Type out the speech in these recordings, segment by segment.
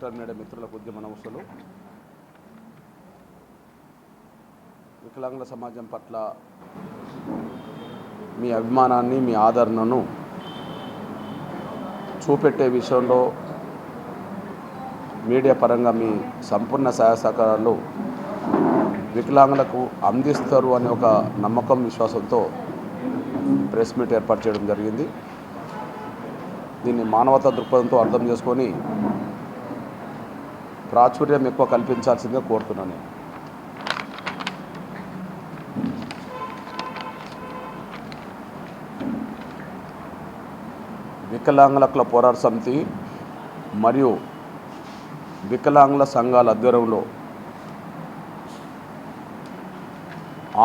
Doctor మరియు మిత్రులకు ఉద్యమ నమస్సులు. వికలాంగుల సమాజం పట్ల మీ అభిమానాన్ని మీ ఆదరణను చూపెట్టే విషయంలో మీడియా పరంగా మీ సంపూర్ణ సహాయ సహకారాలు వికలాంగులకు అందిస్తారు అనే ఒక నమ్మకం విశ్వాసంతో ప్రెస్ మీట్ ఏర్పాటు చేయడం జరిగింది. దీన్ని మానవతా దృక్పథంతో అర్థం చేసుకొని ప్రాచుర్యం ఎక్కువ కల్పించాల్సిందిగా కోరుతున్నాను నేను. వికలాంగుల హక్కుల పోరాట సమితి మరియు వికలాంగుల సంఘాల ఆధ్వర్యంలో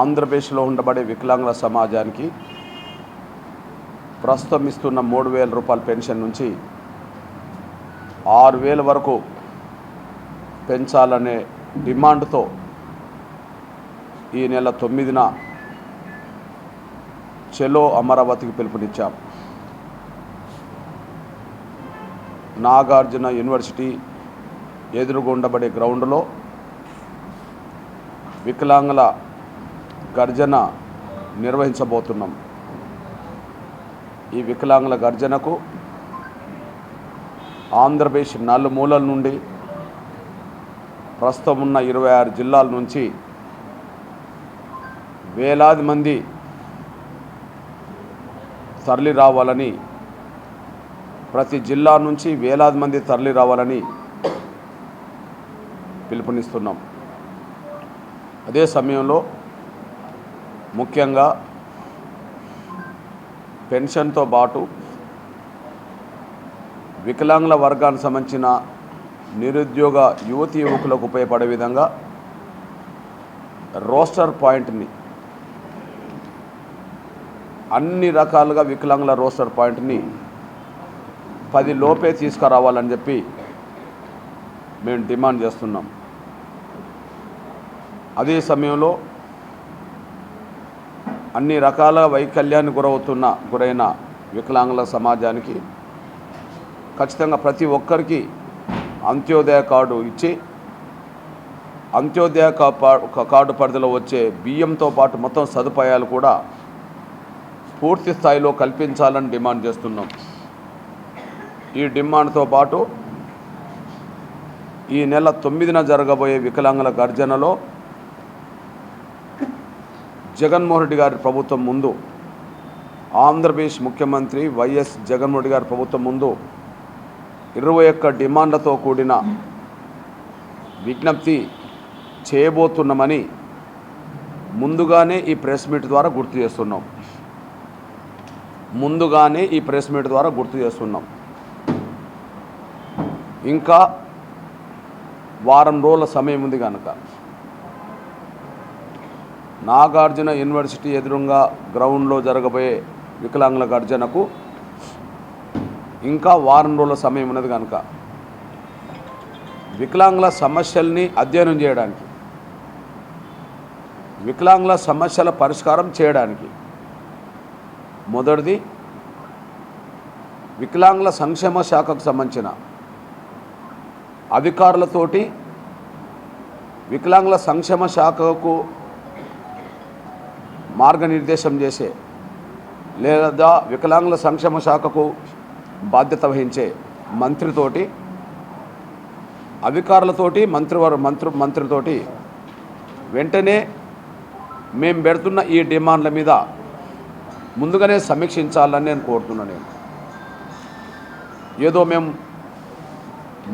ఆంధ్రప్రదేశ్లో ఉండబడే వికలాంగుల సమాజానికి ప్రస్తుతం ఇస్తున్న మూడు వేల రూపాయల పెన్షన్ నుంచి ఆరు వేల వరకు పెంచాలనే డిమాండ్తో ఈ నెల తొమ్మిదిన చెలో అమరావతికి పిలుపునిచ్చాం. నాగార్జున యూనివర్సిటీ ఎదురుగుండబడే గ్రౌండ్లో వికలాంగుల గర్జన నిర్వహించబోతున్నాం. ఈ వికలాంగుల గర్జనకు ఆంధ్రప్రదేశ్ నలుమూలల నుండి ప్రస్తుతం ఉన్న ఇరవై ఆరు జిల్లాల నుంచి వేలాది మంది తరలి రావాలని ప్రతి జిల్లా నుంచి వేలాది మంది తరలి రావాలని పిలుపునిస్తున్నాం. అదే సమయంలో ముఖ్యంగా పెన్షన్తో పాటు వికలాంగుల వర్గానికి సంబంధించిన నిరుద్యోగ యువతి యువకులకు ఉపయోగపడే విధంగా రోస్టర్ పాయింట్ని అన్ని రకాలుగా వికలాంగుల రోస్టర్ పాయింట్ని పది లోపే తీసుకురావాలని చెప్పి మేము డిమాండ్ చేస్తున్నాం. అదే సమయంలో అన్ని రకాల వైకల్యాన్ని గురవుతున్న గురైన వికలాంగుల సమాజానికి ఖచ్చితంగా ప్రతి ఒక్కరికి అంత్యోదయ కార్డు ఇచ్చి అంత్యోదయ కార్డు పరిధిలో వచ్చే బియ్యంతో పాటు మొత్తం సదుపాయాలు కూడా పూర్తి స్థాయిలో కల్పించాలని డిమాండ్ చేస్తున్నాం. ఈ డిమాండ్తో పాటు ఈ నెల తొమ్మిదిన జరగబోయే వికలాంగుల గర్జనలో జగన్మోహన్ రెడ్డి గారి ప్రభుత్వం ముందు ఆంధ్రప్రదేశ్ ముఖ్యమంత్రి వైఎస్ జగన్మోహన్ రెడ్డి గారి ప్రభుత్వం ముందు ఇరవై ఒక్క డిమాండ్లతో కూడిన విజ్ఞప్తి చేయబోతున్నామని ముందుగానే ఈ ప్రెస్ మీట్ ద్వారా గుర్తు చేస్తున్నాం. ముందుగానే ఈ ప్రెస్ మీట్ ద్వారా గుర్తు చేస్తున్నాం. ఇంకా వారం రోజుల సమయం ఉంది కనుక నాగార్జున యూనివర్సిటీ ఎదురుగా గ్రౌండ్లో జరగబోయే వికలాంగుల గర్జనకు ఇంకా వారం రోజుల సమయం ఉన్నది కనుక. వికలాంగుల సమస్యల్ని అధ్యయనం చేయడానికి. వికలాంగుల సమస్యల పరిష్కారం చేయడానికి. మొదటిది వికలాంగుల సంక్షేమ శాఖకు సంబంధించిన అధికారులతోటి వికలాంగుల సంక్షేమ శాఖకు మార్గనిర్దేశం చేసే లేదా వికలాంగుల సంక్షేమ శాఖకు బాధ్యత వహించే మంత్రితోటి అధికారులతోటి మంత్రివారు మంత్రి మంత్రితోటి వెంటనే మేము పెడుతున్న ఈ డిమాండ్ల మీద ముందుగానే సమీక్షించాలని నేను కోరుతున్నాను నేను. ఏదో మేము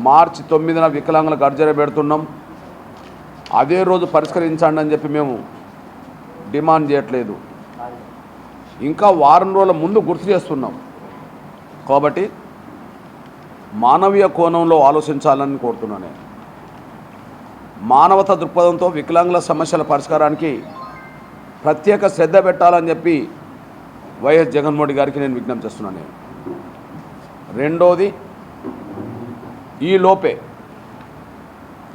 మార్చి తొమ్మిదిన వికలాంగుల గర్జన పెడుతున్నాం. అదే రోజు పరిష్కరించండి అని చెప్పి మేము డిమాండ్ చేయట్లేదు. ఇంకా వారం రోజుల ముందు గుర్తు చేస్తున్నాం. కాబట్టి మానవీయ కోణంలో ఆలోచించాలని కోరుతున్నాను నేను. మానవత దృక్పథంతో వికలాంగుల సమస్యల పరిష్కారానికి ప్రత్యేక శ్రద్ధ పెట్టాలని చెప్పి వైఎస్ జగన్మోహన్ గారికి నేను విజ్ఞప్తి చేస్తున్నాను నేను. రెండోది ఈ లోపే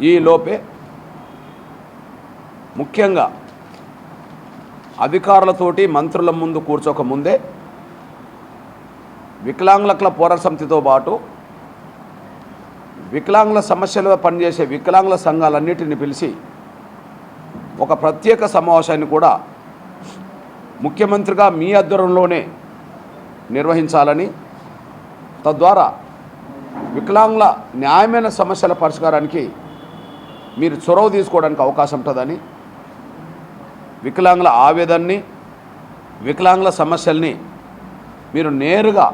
ఈ లోపే ముఖ్యంగా అధికారులతోటి మంత్రుల ముందు కూర్చోక ముందే వికలాంగుల పోరాట సమితితో పాటు వికలాంగుల సమస్యలుగా పనిచేసే వికలాంగుల సంఘాలన్నిటిని పిలిచి ఒక ప్రత్యేక సమావేశాన్ని కూడా ముఖ్యమంత్రిగా మీ ఆధ్వర్యంలోనే నిర్వహించాలని తద్వారా వికలాంగుల న్యాయమైన సమస్యల పరిష్కారానికి మీరు చొరవ తీసుకోవడానికి అవకాశం ఉంటుందని వికలాంగుల ఆవేదనని వికలాంగుల సమస్యల్ని మీరు నేరుగా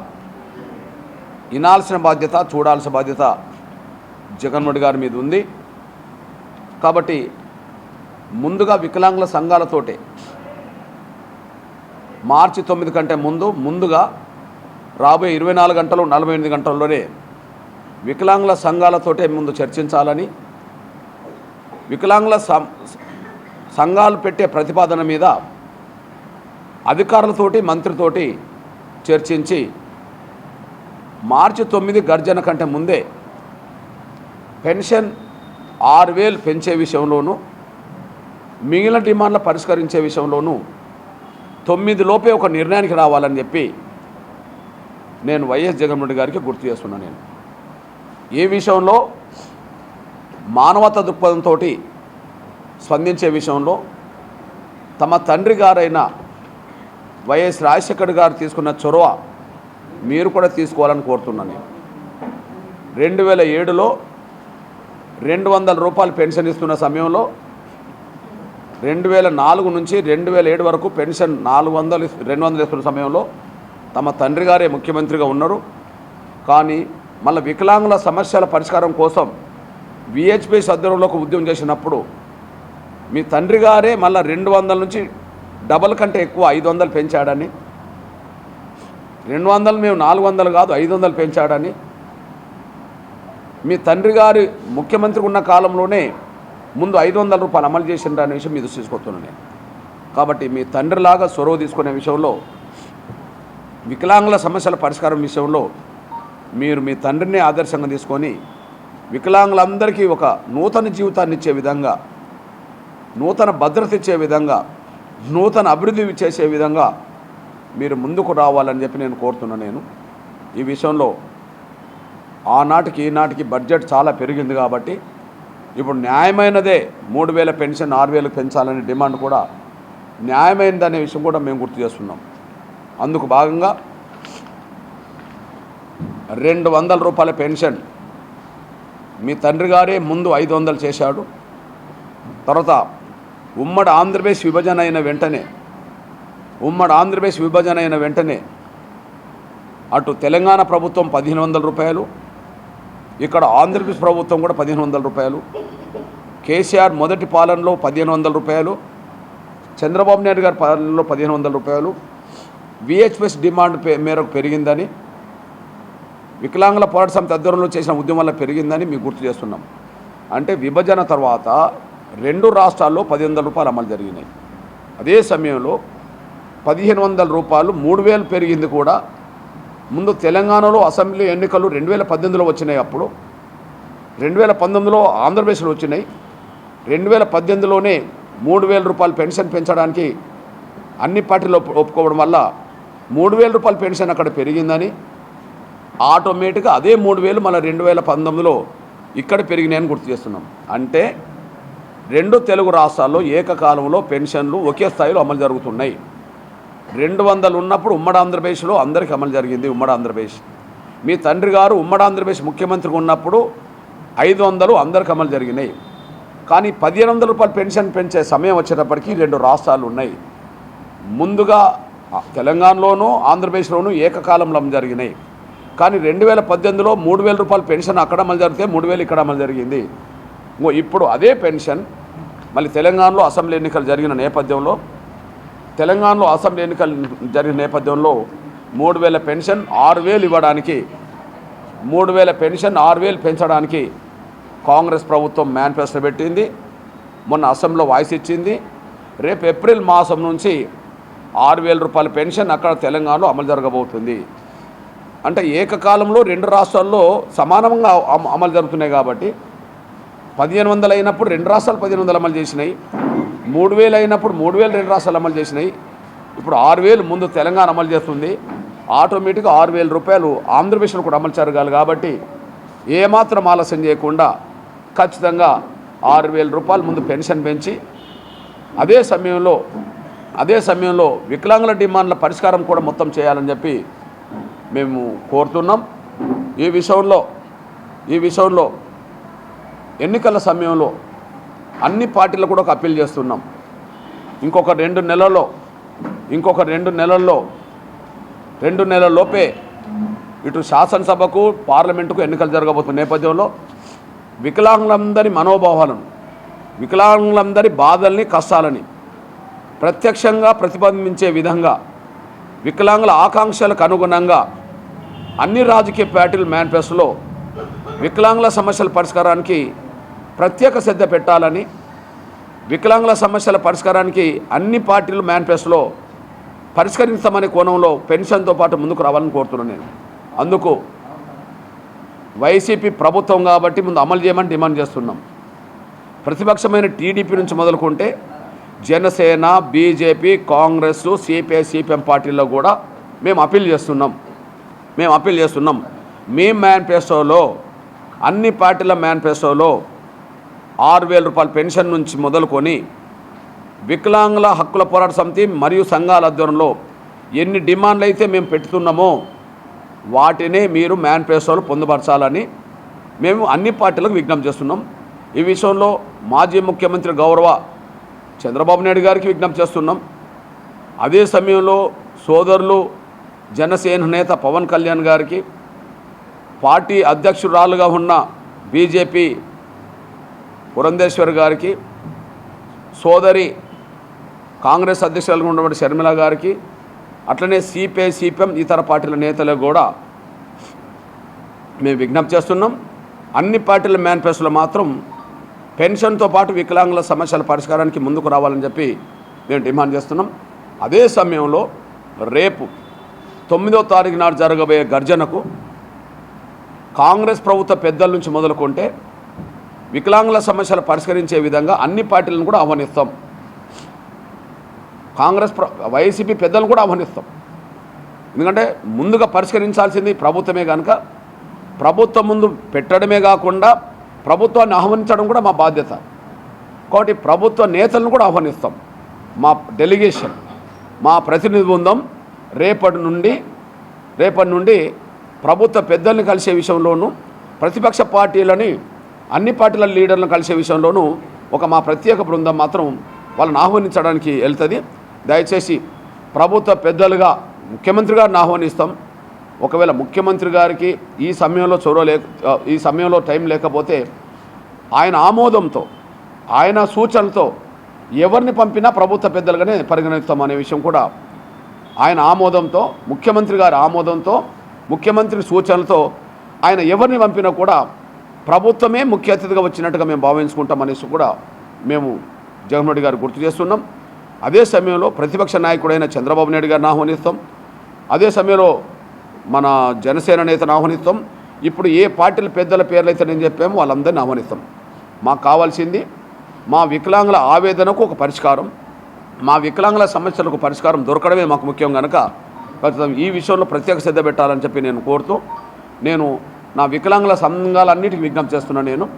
వినాల్సిన బాధ్యత చూడాల్సిన బాధ్యత జగన్మోహన్ గారి మీద ఉంది. కాబట్టి ముందుగా వికలాంగుల సంఘాలతోటే మార్చి తొమ్మిది కంటే ముందు ముందుగా రాబోయే ఇరవై నాలుగు గంటలు నలభై ఎనిమిది గంటల్లోనే వికలాంగుల సంఘాలతోటే ముందు చర్చించాలని వికలాంగుల సంఘాలు పెట్టే ప్రతిపాదన మీద అధికారులతోటి మంత్రితోటి చర్చించి మార్చి తొమ్మిది గర్జన కంటే ముందే పెన్షన్ ఆరు వేలు పెంచే విషయంలోనూ మిగిలిన డిమాండ్ల పరిష్కరించే విషయంలోనూ తొమ్మిది లోపే ఒక నిర్ణయానికి రావాలని చెప్పి నేను వైఎస్ జగన్మోహన్ రెడ్డి గారికి గుర్తు చేస్తున్నాను నేను. ఏ విషయంలో మానవత దృక్పథంతో స్పందించే విషయంలో తమ తండ్రి గారైన వైఎస్ రాజశేఖర్ గారు తీసుకున్న చొరవ మీరు కూడా తీసుకోవాలని కోరుతున్నాను నేను. రెండు వేల ఏడులో రెండు వందల రూపాయలు పెన్షన్ ఇస్తున్న సమయంలో రెండు వేల నాలుగు నుంచి రెండు వేల ఏడు వరకు పెన్షన్ నాలుగు వందలు రెండు వందలు ఇస్తున్న సమయంలో తమ తండ్రి గారే ముఖ్యమంత్రిగా ఉన్నారు. కానీ మళ్ళీ వికలాంగుల సమస్యల పరిష్కారం కోసం విహెచ్పి సద్దురంలోకి ఉద్యమం చేసినప్పుడు మీ తండ్రి గారే మళ్ళీ రెండు వందల నుంచి డబల్ కంటే ఎక్కువ ఐదు వందలు పెంచాడని రెండు వందలు మేము నాలుగు వందలు కాదు ఐదు వందలు పెంచాడని. మీ తండ్రి గారి ముఖ్యమంత్రి ఉన్న కాలంలోనే ముందు ఐదు వందల రూపాయలు అమలు చేసిండ్రు అనే విషయం మీరు తీసుకొస్తున్నాను నేను. కాబట్టి మీ తండ్రిలాగా చొరవ తీసుకునే విషయంలో వికలాంగుల సమస్యల పరిష్కారం విషయంలో మీరు మీ తండ్రిని ఆదర్శంగా తీసుకొని వికలాంగులందరికీ ఒక నూతన జీవితాన్ని ఇచ్చే విధంగా నూతన భద్రత ఇచ్చే విధంగా నూతన అభివృద్ధి చేసే విధంగా మీరు ముందుకు రావాలని చెప్పి నేను కోరుతున్నాను నేను. ఈ విషయంలో ఆనాటికి ఈనాటికి బడ్జెట్ చాలా పెరిగింది కాబట్టి ఇప్పుడు న్యాయమైనదే మూడు వేల పెన్షన్ ఆరు వేలకు పెంచాలనే డిమాండ్ కూడా న్యాయమైనదనే విషయం కూడా మేము గుర్తు చేస్తున్నాం. అందుకు భాగంగా రెండు వందల రూపాయల పెన్షన్ మీ తండ్రి గారే ముందు ఐదు వందలు చేశాడు. తర్వాత ఉమ్మడి ఆంధ్రప్రదేశ్ విభజన అయిన వెంటనే ఉమ్మడి ఆంధ్రప్రదేశ్ విభజన అయిన వెంటనే అటు తెలంగాణ ప్రభుత్వం పదిహేను వందల రూపాయలు ఇక్కడ ఆంధ్రప్రదేశ్ ప్రభుత్వం కూడా పదిహేను వందల రూపాయలు కేసీఆర్ మొదటి పాలనలో పదిహేను వందల రూపాయలు చంద్రబాబు నాయుడు గారి పాలనలో పదిహేను వందల రూపాయలు విహెచ్ఎస్ డిమాండ్ పే- మేరకు పెరిగిందని వికలాంగుల పోరాట సమితి ఆధ్వర్యంలో చేసిన ఉద్యమంలో పెరిగిందని మీకు గుర్తు చేస్తున్నాం. అంటే విభజన తర్వాత రెండు రాష్ట్రాల్లో పది వందల రూపాయలు అమలు జరిగినాయి. అదే సమయంలో పదిహేను వందల రూపాయలు మూడు వేలు పెరిగింది కూడా. ముందు తెలంగాణలో అసెంబ్లీ ఎన్నికలు రెండు వేల పద్దెనిమిదిలో వచ్చినాయి అప్పుడు. రెండు వేల పంతొమ్మిదిలో ఆంధ్రప్రదేశ్లో వచ్చినాయి. రెండు వేల పద్దెనిమిదిలోనే మూడు వేల రూపాయలు పెన్షన్ పెంచడానికి అన్ని పార్టీలు ఒప్పు- ఒప్పుకోవడం వల్ల మూడు వేల రూపాయల పెన్షన్ అక్కడ పెరిగిందని. ఆటోమేటిక్గా అదే మూడు వేలు మళ్ళీ రెండు వేల పంతొమ్మిదిలో ఇక్కడ పెరిగినాయని గుర్తు చేస్తున్నాం. అంటే రెండు తెలుగు రాష్ట్రాల్లో ఏకకాలంలో పెన్షన్లు ఒకే స్థాయిలో అమలు జరుగుతున్నాయి. రెండు వందలు ఉన్నప్పుడు ఉమ్మడి ఆంధ్రప్రదేశ్లో అందరికీ అమలు జరిగింది ఉమ్మడి ఆంధ్రప్రదేశ్. మీ తండ్రి గారు ఉమ్మడి ఆంధ్రప్రదేశ్ ముఖ్యమంత్రిగా ఉన్నప్పుడు ఐదు వందలు అందరికి అమలు జరిగినాయి. కానీ పదిహేను వందల రూపాయలు పెన్షన్ పెంచే సమయం వచ్చేటప్పటికి రెండు రాష్ట్రాలు ఉన్నాయి. ముందుగా తెలంగాణలోనూ ఆంధ్రప్రదేశ్లోనూ ఏకకాలంలో అమలు జరిగినాయి. కానీ రెండు వేల పద్దెనిమిదిలో మూడు వేల రూపాయలు పెన్షన్ అక్కడ అమలు జరిగితే మూడు వేలు ఇక్కడ అమలు జరిగింది. ఇంకో ఇప్పుడు అదే పెన్షన్ మళ్ళీ తెలంగాణలో అసెంబ్లీ ఎన్నికలు జరిగిన నేపథ్యంలో తెలంగాణలో అసెంబ్లీ ఎన్నికలు జరిగిన నేపథ్యంలో మూడు వేల పెన్షన్ ఆరు వేలు ఇవ్వడానికి మూడు వేల పెన్షన్ ఆరు వేలు పెంచడానికి కాంగ్రెస్ ప్రభుత్వం మేనిఫెస్టో పెట్టింది. మొన్న అసెంబ్లీలో వాయిస్ ఇచ్చింది. రేపు ఏప్రిల్ మాసం నుంచి ఆరు వేల రూపాయల పెన్షన్ అక్కడ తెలంగాణలో అమలు జరగబోతుంది. అంటే ఏకకాలంలో రెండు రాష్ట్రాల్లో సమానంగా అమలు జరుగుతున్నాయి కాబట్టి పదిహేను వందలు అయినప్పుడు రెండు రాష్ట్రాలు పదిహేను వందలు అమలు చేసినాయి. మూడు వేలు అయినప్పుడు మూడు వేలు రెండు రాష్ట్రాలు అమలు చేసినాయి. ఇప్పుడు ఆరు వేలు ముందు తెలంగాణ అమలు చేస్తుంది. ఆటోమేటిక్గా ఆరు వేల రూపాయలు ఆంధ్రప్రదేశ్లో కూడా అమలు జరగాలి కాబట్టి ఏమాత్రం ఆలస్యం చేయకుండా ఖచ్చితంగా ఆరు వేల రూపాయలు ముందు పెన్షన్ పెంచి అదే సమయంలో అదే సమయంలో వికలాంగుల డిమాండ్ల పరిష్కారం కూడా మొత్తం చేయాలని చెప్పి మేము కోరుతున్నాం. ఈ విషయంలో ఈ విషయంలో ఎన్నికల సమయంలో అన్ని పార్టీలు కూడా ఒక అప్పీల్ చేస్తున్నాం. ఇంకొక రెండు నెలల్లో ఇంకొక రెండు నెలల్లో రెండు నెలల లోపే ఇటు శాసనసభకు పార్లమెంటుకు ఎన్నికలు జరగబోతున్న నేపథ్యంలో వికలాంగులందరి మనోభావాలను వికలాంగులందరి బాధల్ని కష్టాలని ప్రత్యక్షంగా ప్రతిబింబించే విధంగా వికలాంగుల ఆకాంక్షలకు అనుగుణంగా అన్ని రాజకీయ పార్టీల మేనిఫెస్టోలో వికలాంగుల సమస్యల పరిష్కారానికి ప్రత్యేక శ్రద్ధ పెట్టాలని వికలాంగుల సమస్యల పరిష్కారానికి అన్ని పార్టీలు మేనిఫెస్టోలో పరిష్కరించమనే కోణంలో పెన్షన్తో పాటు ముందుకు రావాలని కోరుతున్నాను నేను. అందుకు వైసీపీ ప్రభుత్వం కాబట్టి ముందు అమలు చేయమని డిమాండ్ చేస్తున్నాం. ప్రతిపక్షమైన టీడీపీ నుంచి మొదలుకుంటే Janasena BJP Congress CPI CPM పార్టీల్లో కూడా మేము అప్పీల్ చేస్తున్నాం. మేము అప్పీల్ చేస్తున్నాం. మీ మేనిఫెస్టోలో అన్ని పార్టీల మేనిఫెస్టోలో ఆరు వేల రూపాయల పెన్షన్ నుంచి మొదలుకొని వికలాంగుల హక్కుల పోరాట సమితి మరియు సంఘాల ఆధ్వర్యంలో ఎన్ని డిమాండ్లు అయితే మేము పెట్టుతున్నామో వాటినే మీరు మేనిఫెస్టోలో పొందుపరచాలని మేము అన్ని పార్టీలకు విజ్ఞప్తి చేస్తున్నాం. ఈ విషయంలో మాజీ ముఖ్యమంత్రి గౌరవ చంద్రబాబు నాయుడు గారికి విజ్ఞప్తి చేస్తున్నాం. అదే సమయంలో సోదరులు జనసేన నేత పవన్ కళ్యాణ్ గారికి పార్టీ అధ్యక్షురాలుగా ఉన్న బీజేపీ పురంధేశ్వర్ గారికి సోదరి కాంగ్రెస్ అధ్యక్షులుగా ఉన్నటువంటి షర్మిల గారికి అట్లనే సిపిఐ సిపిఎం ఇతర పార్టీల నేతలకు కూడా మేము విజ్ఞప్తి చేస్తున్నాం. అన్ని పార్టీల మేనిఫెస్టోలో మాత్రం పెన్షన్తో పాటు వికలాంగుల సమస్యల పరిష్కారానికి ముందుకు రావాలని చెప్పి మేము డిమాండ్ చేస్తున్నాం. అదే సమయంలో రేపు తొమ్మిదో తారీఖు నాడు జరగబోయే గర్జనకు కాంగ్రెస్ ప్రభుత్వ పెద్దల నుంచి మొదలుకుంటే వికలాంగుల సమస్యలు పరిష్కరించే విధంగా అన్ని పార్టీలను కూడా ఆహ్వానిస్తాం. కాంగ్రెస్ ప్ర వైసీపీ పెద్దలను కూడా ఆహ్వానిస్తాం. ఎందుకంటే ముందుగా పరిష్కరించాల్సింది ప్రభుత్వమే కనుక ప్రభుత్వం ముందు పెట్టడమే కాకుండా ప్రభుత్వాన్ని ఆహ్వానించడం కూడా మా బాధ్యత. కాబట్టి ప్రభుత్వ నేతలను కూడా ఆహ్వానిస్తాం. మా డెలిగేషన్ మా ప్రతినిధి బృందం రేపటి నుండి రేపటి నుండి ప్రభుత్వ పెద్దల్ని కలిసే విషయంలోనూ ప్రతిపక్ష పార్టీలని అన్ని పార్టీల లీడర్లను కలిసే విషయంలోనూ ఒక మా ప్రత్యేక బృందం మాత్రం వాళ్ళని ఆహ్వానించడానికి వెళ్తుంది. దయచేసి ప్రభుత్వ పెద్దలుగా ముఖ్యమంత్రి గారిని ఆహ్వానిస్తాం. ఒకవేళ ముఖ్యమంత్రి గారికి ఈ సమయంలో చొరవ లేక ఈ సమయంలో టైం లేకపోతే ఆయన ఆమోదంతో ఆయన సూచనలతో ఎవరిని పంపినా ప్రభుత్వ పెద్దలుగానే పరిగణిస్తాం అనే విషయం కూడా ఆయన ఆమోదంతో ముఖ్యమంత్రి గారి ఆమోదంతో ముఖ్యమంత్రి సూచనలతో ఆయన ఎవరిని పంపినా కూడా ప్రభుత్వమే ముఖ్య అతిథిగా వచ్చినట్టుగా మేము భావించుకుంటాం అనేసి కూడా మేము జగన్మోహన్ రెడ్డి గారు గుర్తు చేస్తున్నాం. అదే సమయంలో ప్రతిపక్ష నాయకుడైన చంద్రబాబు నాయుడు గారిని ఆహ్వానిస్తాం. అదే సమయంలో మన జనసేన నేతను ఆహ్వానిస్తాం. ఇప్పుడు ఏ పార్టీల పెద్దల పేర్లు అయితే నేను చెప్పామో వాళ్ళందరినీ ఆహ్వానిస్తాం. మాకు కావాల్సింది మా వికలాంగుల ఆవేదనకు ఒక పరిష్కారం. మా వికలాంగుల సమస్యలకు పరిష్కారం దొరకడమే మాకు ముఖ్యం కనుక ప్రస్తుతం ఈ విషయంలో ప్రత్యేక శ్రద్ధ పెట్టాలని చెప్పి నేను కోరుతూ నేను నా వికలాంగుల సంఘాలన్నిటికీ విజ్ఞప్తి చేస్తున్నాను నేను.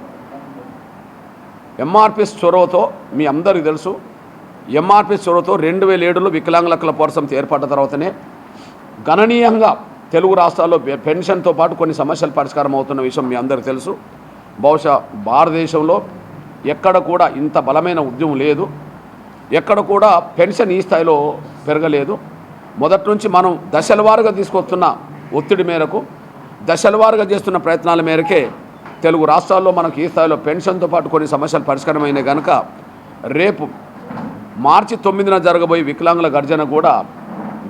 ఎంఆర్పిఎస్ చొరవతో మీ అందరికీ తెలుసు. ఎంఆర్పిఎస్ చొరవతో రెండు వేల ఏడులో వికలాంగుల హక్కుల పోరాటం ఏర్పడ్డ తర్వాతనే గణనీయంగా తెలుగు రాష్ట్రాల్లో పె- పెన్షన్తో పాటు కొన్ని సమస్యలు పరిష్కారం అవుతున్న విషయం మీ అందరికీ తెలుసు. బహుశా భారతదేశంలో ఎక్కడ కూడా ఇంత బలమైన ఉద్యమం లేదు. ఎక్కడ కూడా పెన్షన్ ఈ స్థాయిలో పెరగలేదు. మొదటి నుంచి మనం దశల వారుగా తీసుకొస్తున్న ఒత్తిడి మేరకు దశలవారుగా చేస్తున్న ప్రయత్నాల మేరకే తెలుగు రాష్ట్రాల్లో మనకు ఈ స్థాయిలో పెన్షన్తో పాటు కొన్ని సమస్యలు పరిష్కారమైనాయి కనుక రేపు మార్చి తొమ్మిదిన జరగబోయే వికలాంగుల గర్జన కూడా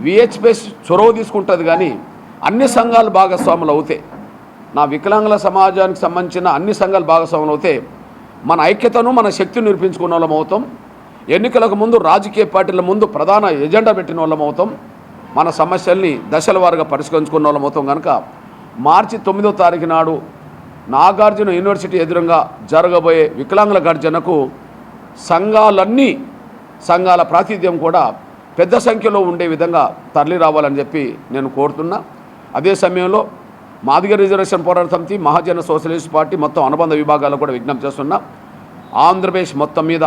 విహెచ్పిఎస్ చొరవ తీసుకుంటుంది కానీ అన్ని సంఘాలు భాగస్వాములు అవుతాయి నా వికలాంగుల సమాజానికి సంబంధించిన అన్ని సంఘాలు భాగస్వాములు అవుతే మన ఐక్యతను మన శక్తిని నిరూపించుకున్న వాళ్ళం అవుతాం. ఎన్నికలకు ముందు రాజకీయ పార్టీల ముందు ప్రధాన ఎజెండా పెట్టిన వాళ్ళం అవుతాం. మన సమస్యల్ని దశల వారుగా పరిష్కరించుకున్న వాళ్ళం అవుతాం కనుక మార్చి తొమ్మిదో తారీఖు నాడు నాగార్జున యూనివర్సిటీ ఎదురుగా జరగబోయే వికలాంగుల గర్జనకు సంఘాలన్నీ సంఘాల ప్రాతిధ్యం కూడా పెద్ద సంఖ్యలో ఉండే విధంగా తరలి రావాలని చెప్పి నేను కోరుతున్నా. అదే సమయంలో మాదిగ రిజర్వేషన్ పోరాట సమితి మహాజన సోషలిస్ట్ పార్టీ మొత్తం అనుబంధ విభాగాలు కూడా విజ్ఞప్తి చేస్తున్నా. ఆంధ్రప్రదేశ్ మొత్తం మీద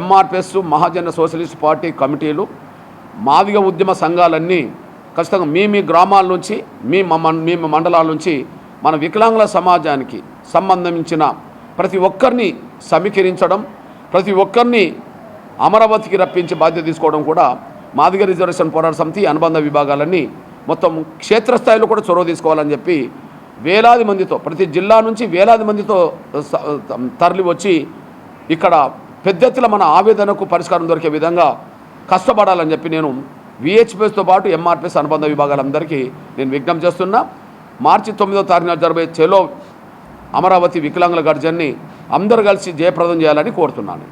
ఎంఆర్పిఎస్ మహాజన సోషలిస్ట్ పార్టీ కమిటీలు మాదిగ ఉద్యమ సంఘాలన్నీ ఖచ్చితంగా మీ మీ గ్రామాల నుంచి మీ మీ మండలాల నుంచి మన వికలాంగుల సమాజానికి సంబంధించిన ప్రతి ఒక్కరిని సమీకరించడం ప్రతి ఒక్కరిని అమరావతికి రప్పించి బాధ్యత తీసుకోవడం కూడా మాదిగ రిజర్వేషన్ పోరాట సమితి అనుబంధ విభాగాలన్నీ మొత్తం క్షేత్రస్థాయిలో కూడా చొరవ తీసుకోవాలని చెప్పి వేలాది మందితో ప్రతి జిల్లా నుంచి వేలాది మందితో తరలి వచ్చి ఇక్కడ పెద్ద ఎత్తున మన ఆవేదనకు పరిష్కారం దొరికే విధంగా కష్టపడాలని చెప్పి నేను విహెచ్పిఎస్తో పాటు ఎంఆర్పిఎస్ అనుబంధ విభాగాలందరికీ నేను విజ్ఞప్తి చేస్తున్నా. మార్చి తొమ్మిదో తారీఖున జరబోయే చెలో అమరావతి వికలాంగుల గర్జన్ని అందరూ కలిసి జయప్రదం చేయాలని కోరుతున్నాను.